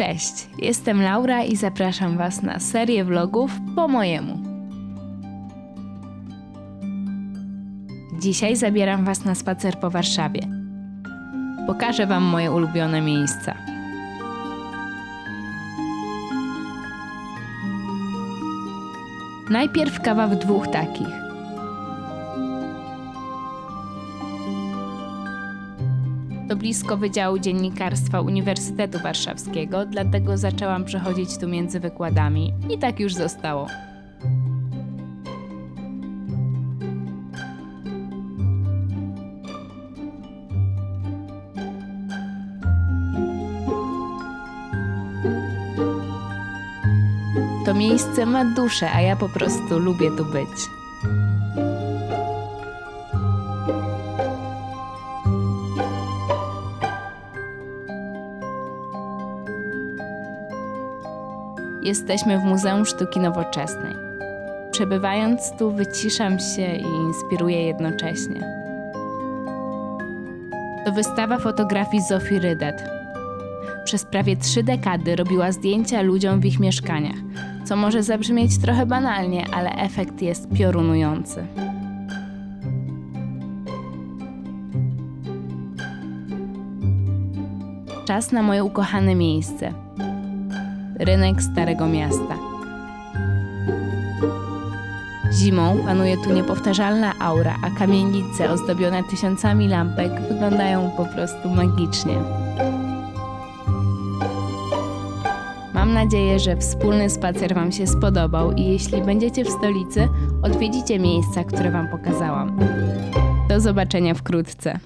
Cześć, jestem Laura i zapraszam Was na serię vlogów po mojemu. Dzisiaj zabieram Was na spacer po Warszawie. Pokażę Wam moje ulubione miejsca. Najpierw kawa w dwóch takich. To blisko Wydziału Dziennikarstwa Uniwersytetu Warszawskiego, dlatego zaczęłam przechodzić tu między wykładami i tak już zostało. To miejsce ma duszę, a ja po prostu lubię tu być. Jesteśmy w Muzeum Sztuki Nowoczesnej. Przebywając tu, wyciszam się i inspiruję jednocześnie. To wystawa fotografii Zofii Rydet. Przez prawie trzy dekady robiła zdjęcia ludziom w ich mieszkaniach, co może zabrzmieć trochę banalnie, ale efekt jest piorunujący. Czas na moje ukochane miejsce rynek Starego Miasta. Zimą panuje tu niepowtarzalna aura, a kamienice ozdobione tysiącami lampek wyglądają po prostu magicznie. Mam nadzieję, że wspólny spacer Wam się spodobał i jeśli będziecie w stolicy, odwiedzicie miejsca, które Wam pokazałam. Do zobaczenia wkrótce.